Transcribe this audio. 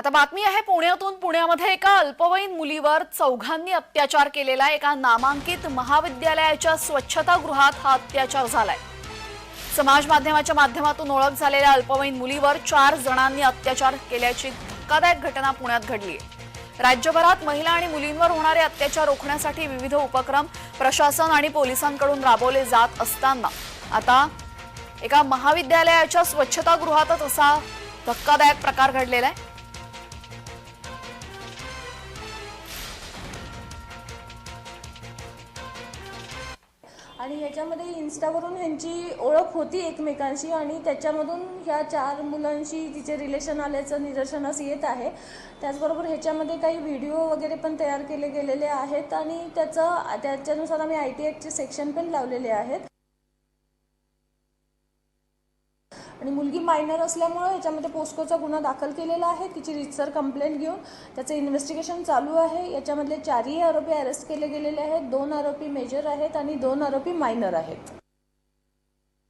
आता बातमी आहे पुण्यातून. पुण्यामध्ये एका अल्पवयीन मुलीवर चौघांनी अत्याचार केलेला एका नामांकित महाविद्यालयाच्या स्वच्छतागृहात हा अत्याचार झालाय. समाज माध्यमाच्या माध्यमातून ओळख झालेल्या अल्पवयीन मुलीवर चार जणांनी अत्याचार केल्याची धक्कादायक घटना पुण्यात घडली राज्यभरात महिला आणि मुलींवर होणारे अत्याचार रोखण्यासाठी विविध उपक्रम प्रशासन आणि पोलिसांकडून राबवले जात असताना. आता एका महाविद्यालयाच्या स्वच्छतागृहातच असा धक्कादायक प्रकार घडलेला आहे. आणि ह्याच्यामध्ये इन्स्टावरून ह्यांची ओळख होती एकमेकांशी आणि त्याच्यामधून ह्या चार मुलांशी तिचे रिलेशन आल्याचं निदर्शनास येत आहे. त्याचबरोबर ह्याच्यामध्ये काही व्हिडिओ वगैरे पण तयार केले गेलेले आहेत आणि त्याचं त्याच्यानुसार आम्ही आय टी ॲक्टचे सेक्शन पण लावलेले आहेत. आणि मुलगी मायनर असल्यामुळं याच्यामध्ये पोस्कोचा गुन्हा दाखल केलेला आहे. तिची रितसर कंप्लेंट घेऊन त्याचं इन्व्हेस्टिगेशन चालू आहे. याच्यामधले चारही आरोपी अरेस्ट केले गेलेले आहेत. दोन आरोपी मेजर आहेत आणि दोन आरोपी मायनर आहेत.